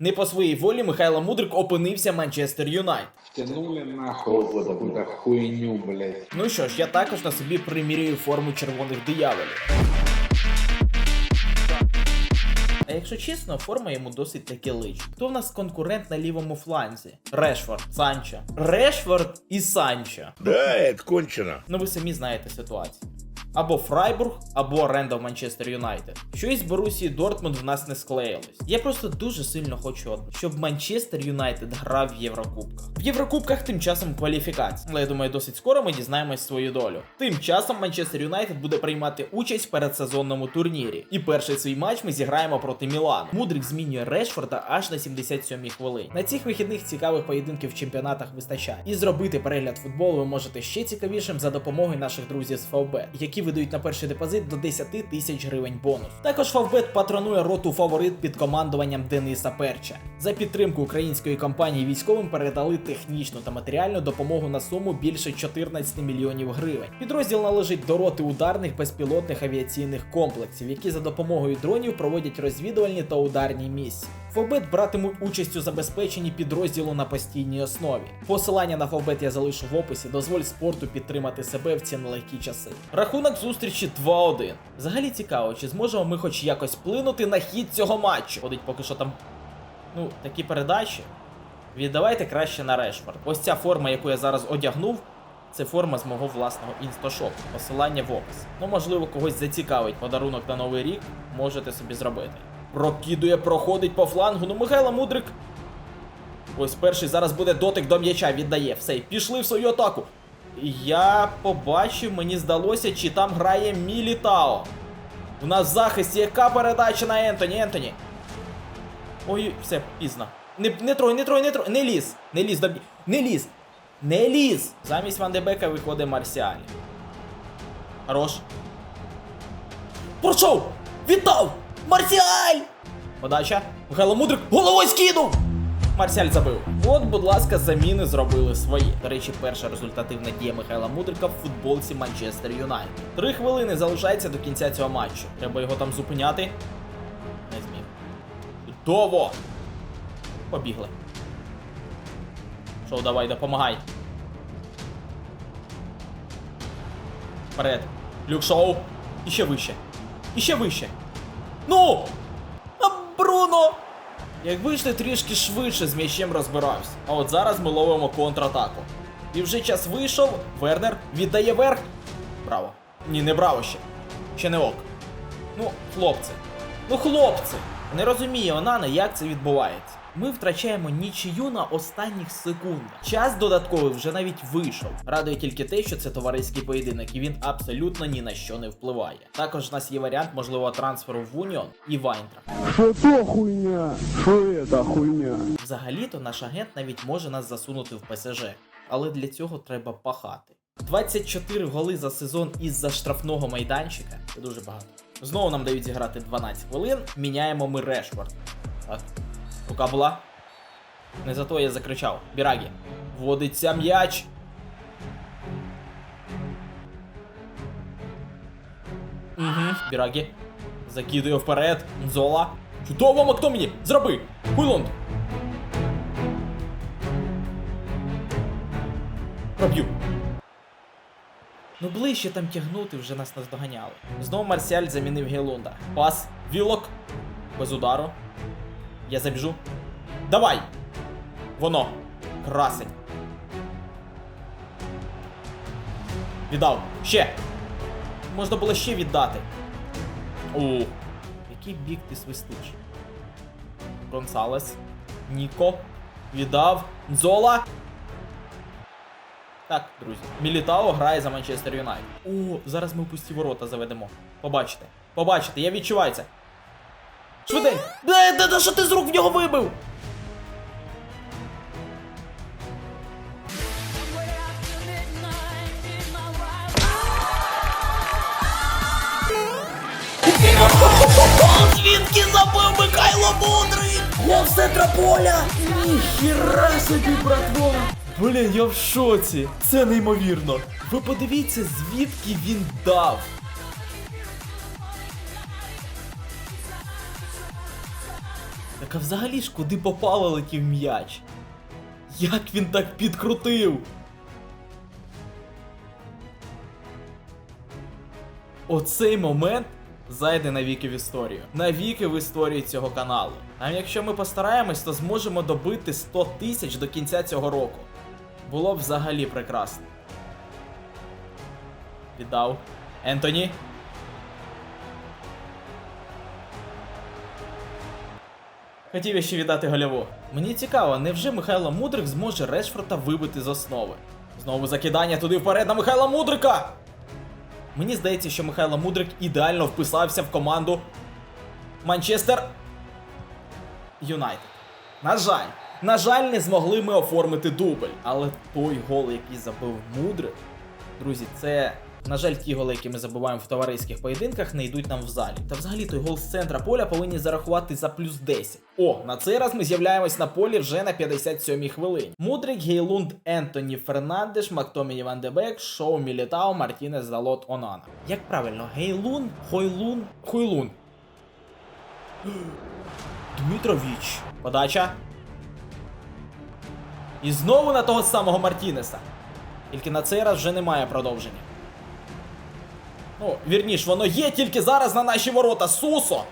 Не по своїй волі Михайло Мудрик опинився Манчестер Юнайт. Втянули нахуй вот хуйню, блядь. Ну що ж, я також на собі примірюю форму червоних дияволів. А якщо чесно, форма йому досить таки лич. Хто в нас конкурент на лівому фланзі? Решфорд, Санчо. Решфорд і Санчо. Да, это кончено. Ну ви самі знаєте ситуацію. Або Фрайбург, або оренда в Манчестер Юнайтед. Щось з Борусії Дортмунд в нас не склеїлось. Я просто дуже сильно хочу щоб Манчестер Юнайтед грав в Єврокубках. В Єврокубках тим часом кваліфікація. Але я думаю, досить скоро ми дізнаємось свою долю. Тим часом Манчестер Юнайтед буде приймати участь в передсезонному турнірі. І перший свій матч ми зіграємо проти Мілану. Мудрик змінює Решфорда аж на 77-й хвилині. На цих вихідних цікавих поєдинків в чемпіонатах вистачає. І зробити перегляд футболу ви можете ще цікавішим за допомогою наших друзів з Фавбет, які видають на перший депозит до 10 тисяч гривень бонус. Також Фавбет патронує роту фаворит під командуванням Дениса Перча. За підтримку української компанії військовим передали технічну та матеріальну допомогу на суму більше 14 мільйонів гривень. Підрозділ належить до роти ударних безпілотних авіаційних комплексів, які за допомогою дронів проводять розвідувальні та ударні місії. Фавбет братимуть участь у забезпеченні підрозділу на постійній основі. Посилання на Фавбет я залишу в описі. Дозволь спорту підтримати себе в ці нелегкі часи. Рахунок зустрічі 2-1. Взагалі цікаво, чи зможемо ми хоч якось вплинути на хід цього матчу. Ходить поки що там. Ну, такі передачі. Віддавайте краще на Решфорд. Ось ця форма, яку я зараз одягнув. Це форма з мого власного інсташопу. Посилання в опис. Ну, можливо, когось зацікавить подарунок на новий рік, можете собі зробити. Прокидує, проходить по флангу. Ну, Михайло Мудрик. Ось перший зараз буде дотик до м'яча, віддає. Все, пішли в свою атаку. Я побачив, мені здалося, чи там грає Мілітао. У нас в захисті яка передача на Ентоні, Ентоні. Ой, все, пізно. Не, не трой, не трой, не трой, не ліз. Не ліз, до... не ліз. Не ліз. Замість Ван Дебека виходить Марсіалі. Хорош. Пройшов! Віддав! Марсіаль! Подача. Михайло Мудрик головою скинув! Марсіаль забив. От, будь ласка, заміни зробили свої. До речі, перша результативна дія Михайла Мудрика в футболці Манчестер Юнайтед. Три хвилини залишається до кінця цього матчу. Треба його там зупиняти. Не зміг. Чудово! Побігли. Шоу, давай, допомагай. Вперед. Люк шоу. І ще вище. І ще вище. Ну! А Бруно! Як вийшли трішки швидше з м'ячем розбирався. А от зараз ми ловимо контратаку. І вже час вийшов. Вернер віддає верх. Браво. Ні, не браво ще. Ще не ок. Ну, хлопці. Ну, хлопці! Не розуміє Онана, як це відбувається. Ми втрачаємо нічию на останніх секундах. Час додатковий вже навіть вийшов. Радує тільки те, що це товариський поєдинок, і він абсолютно ні на що не впливає. Також в нас є варіант можливого трансферу в Уніон і Вайнтрах. Что то хуйня? Что это хуйня? Взагалі-то наш агент навіть може нас засунути в ПСЖ, але для цього треба пахати. 24 голи за сезон із-за штрафного майданчика це дуже багато. Знову нам дають зіграти 12 хвилин, міняємо ми Решфорд. Рука була. Не за то я закричав. Бірагі. Вводиться м'яч. Угу. Бірагі. Закидує вперед. Нзола. Чудово, Мактоміні! Зроби! Хуйлонд! Проб'ю. Ну ближче там тягнути вже нас наздоганяли. Знову Марсіаль замінив Гелунда. Пас, вілок. Без удару. Я забіжу. Давай! Воно. Красень. Віддав. Ще. Можна було ще віддати. О, який бік ти свистиш. Гонсалес. Ніко. Віддав. Нзола. Так, друзі. Мілітао грає за Манчестер Юнайтед. О, зараз ми в пусті ворота заведемо. Побачите. Побачите, я відчуваю це. Швидень! Де, де, де, що ти з рук в нього вибив? Звідки забив Михайло Мудрий? Я в центра поля! Ніхіра собі, братво! Блін, я в шоці! Це неймовірно! Ви подивіться, звідки він дав! Так а взагалі ж куди попало летів м'яч? Як він так підкрутив? Оцей момент зайде навіки в історію. Навіки в історію цього каналу. А якщо ми постараємось, то зможемо добити 100 тисяч до кінця цього року. Було б взагалі прекрасно. Віддав. Ентоні. Хотів я ще віддати гольову. Мені цікаво, невже Михайло Мудрик зможе Решфорта вибити з основи? Знову закидання туди вперед на Михайла Мудрика! Мені здається, що Михайло Мудрик ідеально вписався в команду Манчестер Юнайтед. На жаль, на жаль, не змогли ми оформити дубль. Але той гол, який забив Мудрик, друзі, це. На жаль, ті голи, які ми забуваємо в товариських поєдинках, не йдуть нам в залі. Та взагалі той гол з центра поля повинні зарахувати за плюс 10. О, на цей раз ми з'являємось на полі вже на 57-й хвилині. Мудрик, Гейлунд, Ентоні Фернандеш, Мактоміні Ван де Шоу Мілітао, Мартінес Далот Онана. Як правильно, Гейлун, Хойлун, Хойлун. Дмитрович. Подача. І знову на того самого Мартінеса. Тільки на цей раз вже немає продовження. Ну, вірніш, воно є тільки зараз на наші ворота. Сусо!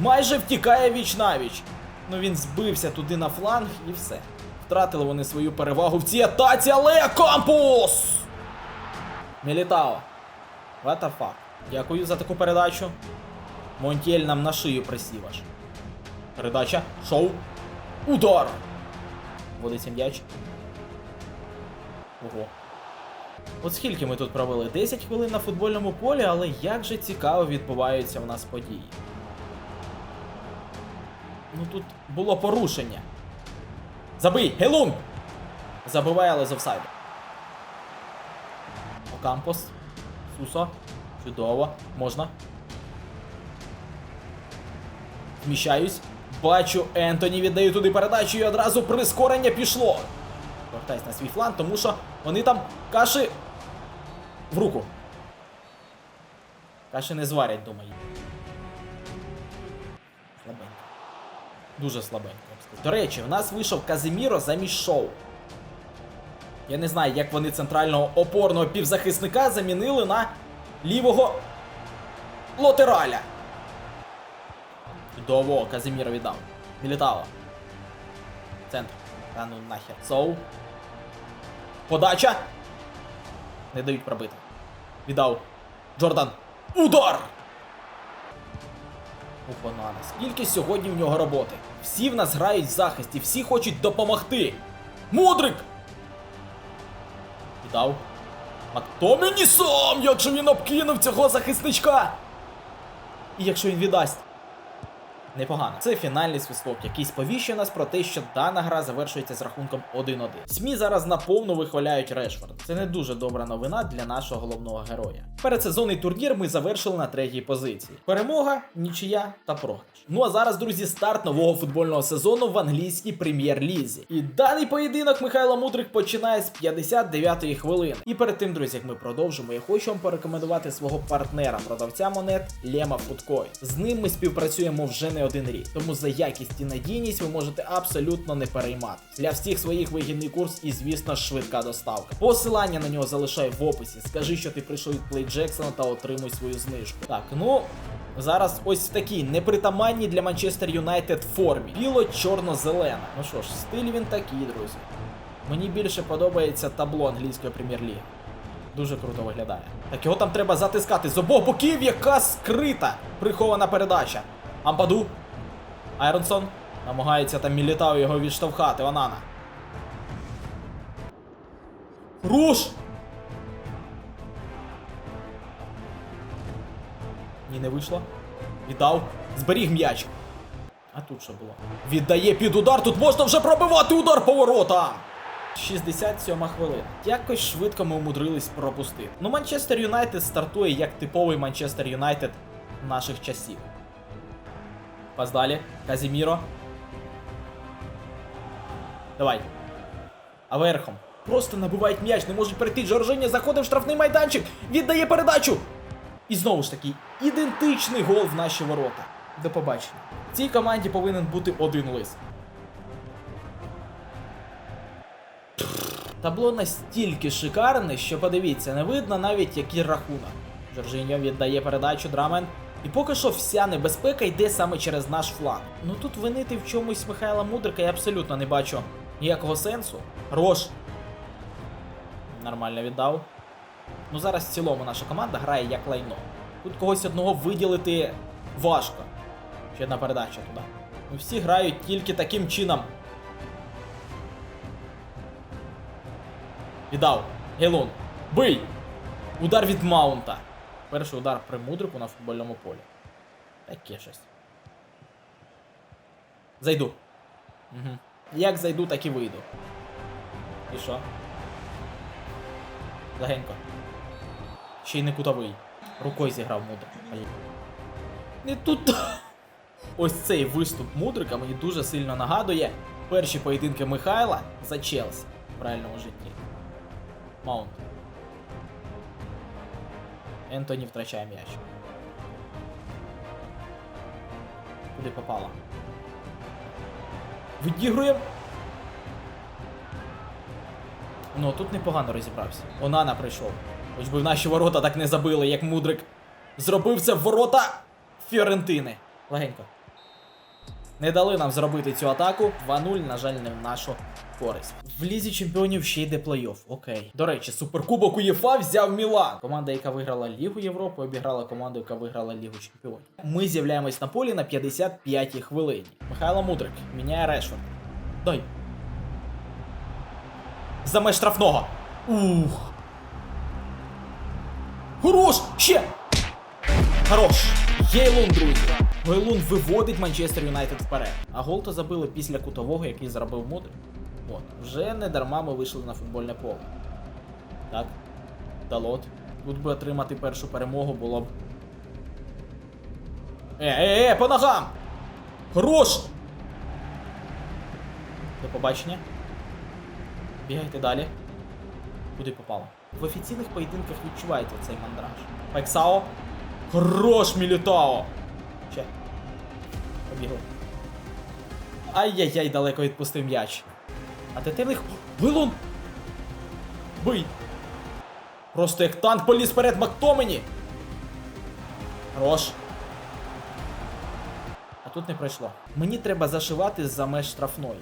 Майже втікає віч навіч. Ну він збився туди на фланг і все. Втратили вони свою перевагу в цій атаці, але кампус! Мілітао. What? Дякую за таку передачу. Монтєль нам на шию присів аж. Передача. Шоу. Удар! Водиться м'яч. Ого. От скільки ми тут провели? 10 хвилин на футбольному полі, але як же цікаво відбуваються в нас події. Ну тут було порушення. Забий! Гелун! Забиває, але з офсайду. Окампос. Сусо. Чудово. Можна. Вміщаюсь. Бачу, Ентоні віддаю туди передачу і одразу прискорення пішло. Повертайся на свій фланг, тому що вони там каші в руку. Каші не зварять, думаю. Слабенько. Дуже слабенько. До речі, в нас вийшов Казиміро замість шоу. Я не знаю, як вони центрального опорного півзахисника замінили на лівого лотераля. Чудово, Казиміро віддав. Мілітало. Центр. Та ну нахер. Соу. Подача. Не дають пробити. Віддав. Джордан. Удар! У Фонана. Скільки сьогодні в нього роботи? Всі в нас грають в захисті, всі хочуть допомогти. Мудрик! Віддав. Мактоміні сам! Як же він обкинув цього захисничка! І якщо він віддасть. Непогано. Це фінальний свисток, який сповіщує нас про те, що дана гра завершується з рахунком 1-1. СМІ зараз наповну вихваляють Решфорд. Це не дуже добра новина для нашого головного героя. Передсезонний турнір ми завершили на третій позиції. Перемога, нічия та програш. Ну а зараз, друзі, старт нового футбольного сезону в англійській прем'єр-лізі. І даний поєдинок Михайло Мудрик починає з 59-ї хвилини. І перед тим, друзі, як ми продовжимо, я хочу вам порекомендувати свого партнера, продавця монет Лема Фудкой. З ним ми співпрацюємо вже не один рік, тому за якість і надійність ви можете абсолютно не переймати. Для всіх своїх вигідний курс і, звісно, швидка доставка. Посилання на нього залишаю в описі. Скажи, що ти прийшов від Play Джексона та отримуй свою знижку. Так, ну. Зараз ось в такій непритаманній для Манчестер Юнайтед формі. Біло-чорно-зелена. Ну що ж, стиль він такий, друзі. Мені більше подобається табло англійської прем'єр-ліги. Дуже круто виглядає. Так його там треба затискати з обох боків, яка скрита прихована передача. Ампаду. Айронсон. Намагається там Мілітау його відштовхати. Онана. Руш! Ні, не вийшло. Віддав. Зберіг м'яч. А тут що було? Віддає під удар, тут можна вже пробивати удар по воротам! 67 хвилина. Якось швидко ми умудрились пропустити. Ну, Манчестер Юнайтед стартує як типовий Манчестер Юнайтед наших часів. Пас далі. Казіміро. Давай. А верхом. Просто набивають м'яч, не можуть перейти. Жоржиня заходить в штрафний майданчик, віддає передачу. І знову ж таки, ідентичний гол в наші ворота. До побачення. цій команді повинен бути один лис. Табло настільки шикарне, що подивіться, не видно навіть який рахунок. Жоржиньо віддає передачу Драмен. І поки що вся небезпека йде саме через наш фланг. Ну тут винити в чомусь Михайла Мудрика я абсолютно не бачу ніякого сенсу. Рош. Нормально віддав. Ну зараз в цілому наша команда грає як лайно. Тут когось одного виділити важко. Ще одна передача туди. Ну всі грають тільки таким чином. Віддав. Гелун. Бий! Удар від маунта. Перший удар при мудрику на футбольному полі. Таке щось. Зайду. Угу. Як зайду, так і вийду. І що? Легенько. Ще й не кутовий. Рукою зіграв мудрик. Не тут. Ось цей виступ мудрика мені дуже сильно нагадує перші поєдинки Михайла за Челсі в реальному житті. Маунт. Ентоні втрачає м'яч. Куди попало? Відігруємо. Ну, тут непогано розібрався. Онана прийшов. Хоч би наші ворота так не забили, як мудрик зробив це в ворота Фіорентини. Легенько. Не дали нам зробити цю атаку. 2-0, на жаль, не в нашу користь. В лізі чемпіонів ще йде плей-офф. Окей. До речі, суперкубок УЄФА взяв Мілан. Команда, яка виграла Лігу Європи, обіграла команду, яка виграла Лігу Чемпіонів. Ми з'являємось на полі на 55-й хвилині. Михайло Мудрик міняє Решфорд. Дай. За меж штрафного. Ух. Хорош! Ще! Хорош! Гейлун, друзі! Гейлун виводить Манчестер Юнайтед вперед. А гол то забили після кутового, який зробив Мудрик. От, вже не дарма ми вийшли на футбольне поле. Так. Далот. Тут би отримати першу перемогу було б. Е, е, е, по ногам! Хорош! До побачення. Бігайте далі. Куди попало? В офіційних поєдинках відчувається цей мандраж. Пексао. Хорош, Мілітао! Ще. Побігли. Ай-яй-яй, далеко відпустив м'яч. А ти них. Вилун! Бий! Просто як танк поліз перед Мактомені! Хорош. А тут не пройшло. Мені треба зашивати за меж штрафної.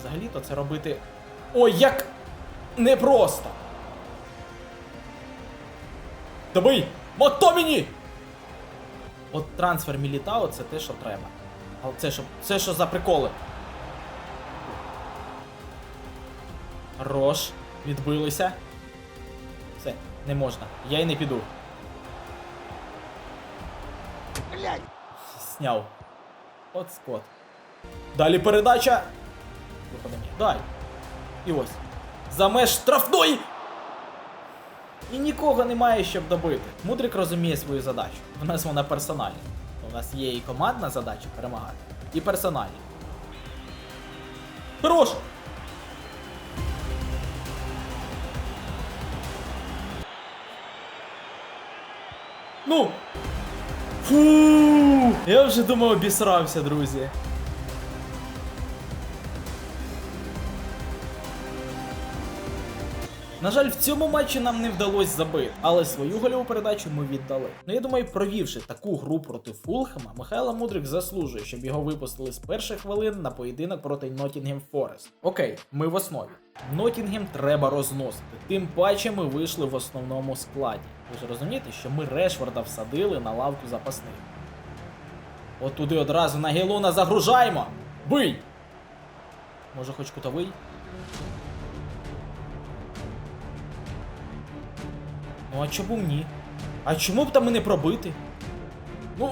Взагалі-то це робити. Ой, як непросто! Добий! Мактоміні! От трансфер Мілітао це те, що треба. Але це що, це що за приколи? Рош. Відбилися. Все, не можна. Я й не піду. Блять. Сняв. От скот. Далі передача. Виходи мені. Дай. І ось. За меж штрафної! І нікого немає, щоб добити. Мудрик розуміє свою задачу. У нас вона персональна. У нас є і командна задача перемагати, і персональна. Хорош! Ну! Фу! Я вже думав, обісрався, друзі. На жаль, в цьому матчі нам не вдалося забити, але свою гольову передачу ми віддали. Ну я думаю, провівши таку гру проти Фулхема, Михайло Мудрик заслужує, щоб його випустили з перших хвилин на поєдинок проти Ноттінгем Форест. Окей, ми в основі. Ноттінгем треба розносити. Тим паче ми вийшли в основному складі. Ви ж розумієте, що ми Решфорда всадили на лавку запасних. От туди одразу на Гелуна загружаємо! Бий! Може хоч кутовий? Ну а чому ні? А чому б там і не пробити? Ну,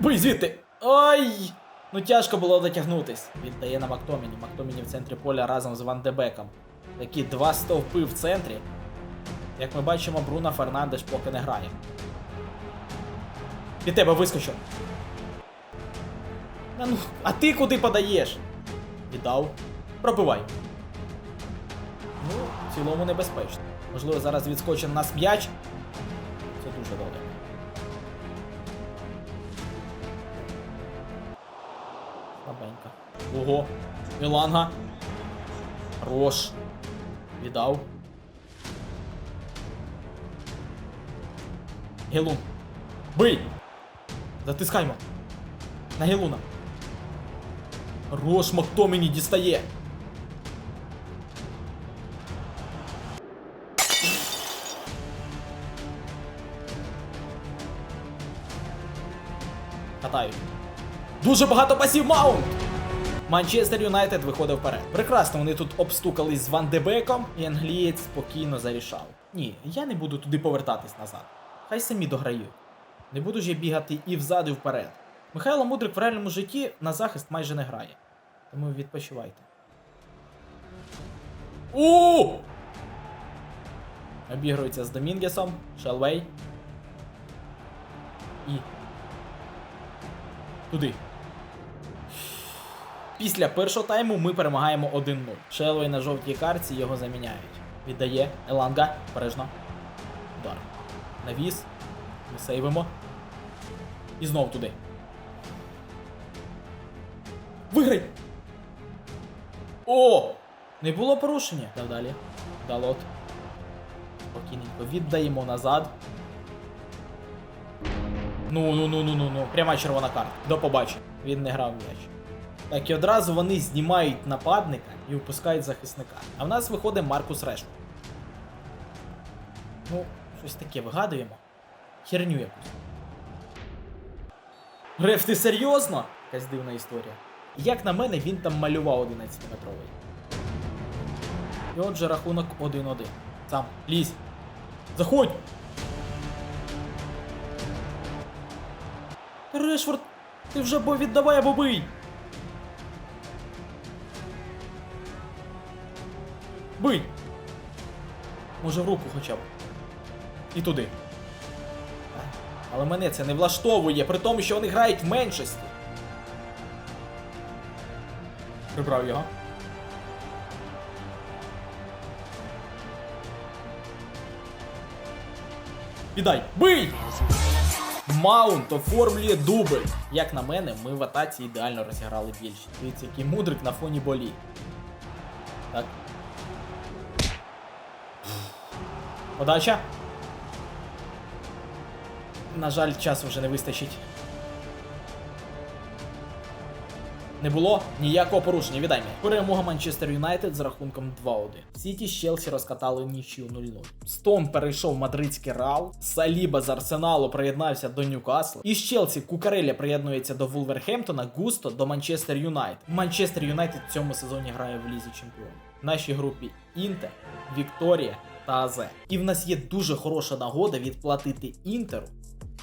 бий звідти! Ай! Ну тяжко було дотягнутись. Віддає на Мактоміні. Мактоміні в центрі поля разом з Ван Дебеком. Такі два стовпи в центрі. Як ми бачимо, Бруно Фернандеш поки не грає. Під тебе вискочу. А, ну, а ти куди подаєш? Віддав. Пробивай. Ну, в цілому небезпечно. Можливо, зараз відскочить на нас м'яч. Це дуже добре. Слабенька. Ого. Еланга. Хорош. Віддав. Гелун. Бий! Затискаймо. На Гелуна. Хорош, Макто мені дістає. Дуже багато пасів маунт! Манчестер Юнайтед виходив вперед. Прекрасно, вони тут обстукались з Ван Дебеком, і англієць спокійно зарішав. Ні, я не буду туди повертатись назад. Хай самі дограють. Не буду ж я бігати і взад, і вперед. Михайло Мудрик в реальному житті на захист майже не грає. Тому відпочивайте. У! Обігрується з Домінгесом, Шелвей. І. Туди. Після першого тайму ми перемагаємо 1-0. Шелвей на жовтій карці його заміняють. Віддає Еланга. Бережно. Удар. Навіс. Ми сейвимо. І знов туди. Виграй! О! Не було порушення. Дав далі. Далот. Спокійненько. Віддаємо назад. Ну, ну. Пряма червона карта. До побачення. Він не грав м'яч. Так, і одразу вони знімають нападника і випускають захисника. А в нас виходить Маркус Решфорд. Ну, щось таке вигадуємо. Херню якусь. Реф, ти серйозно? Якась дивна історія. Як на мене, він там малював 11-метровий. І отже рахунок 1-1. Сам, лізь. Заходь! Решфорд, ти вже бо віддавай або бий! Бий! Може в руку хоча б. І туди. Але мене це не влаштовує, при тому, що вони грають в меншості. Прибрав його. Віддай! Бий! Маунт оформлює дубль. Як на мене, ми в атаці ідеально розіграли більшість. Дивіться, який мудрик на фоні болі. Так. Подача. На жаль, часу вже не вистачить. Не було ніякого порушення. Віддай. Перемога Манчестер Юнайтед з рахунком 2-1. Сіті з Челсі розкатали нічию 0-0. Стон перейшов мадридський Реал. Саліба з Арсеналу приєднався до Ньюкасла. Із Челсі Кукареля приєднується до Вулверхемптона, Густо до Манчестер Юнайтед. Манчестер Юнайтед в цьому сезоні грає в Лізі Чемпіонів. В нашій групі Інтер, Вікторія та АЗ. І в нас є дуже хороша нагода відплатити Інтеру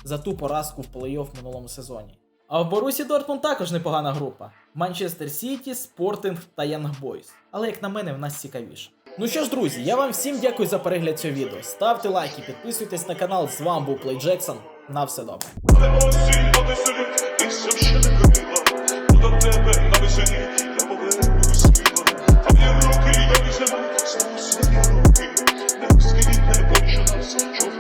за ту поразку в плей-офф минулому сезоні. А в Борусі Дортмунд також непогана група: Манчестер Сіті, Спортинг та Янгбойс. Але, як на мене, в нас цікавіше. Ну що ж, друзі, я вам всім дякую за перегляд цього відео. Ставте лайки, підписуйтесь на канал. З вами був Плей Джексон. На все добре. До тебе на весені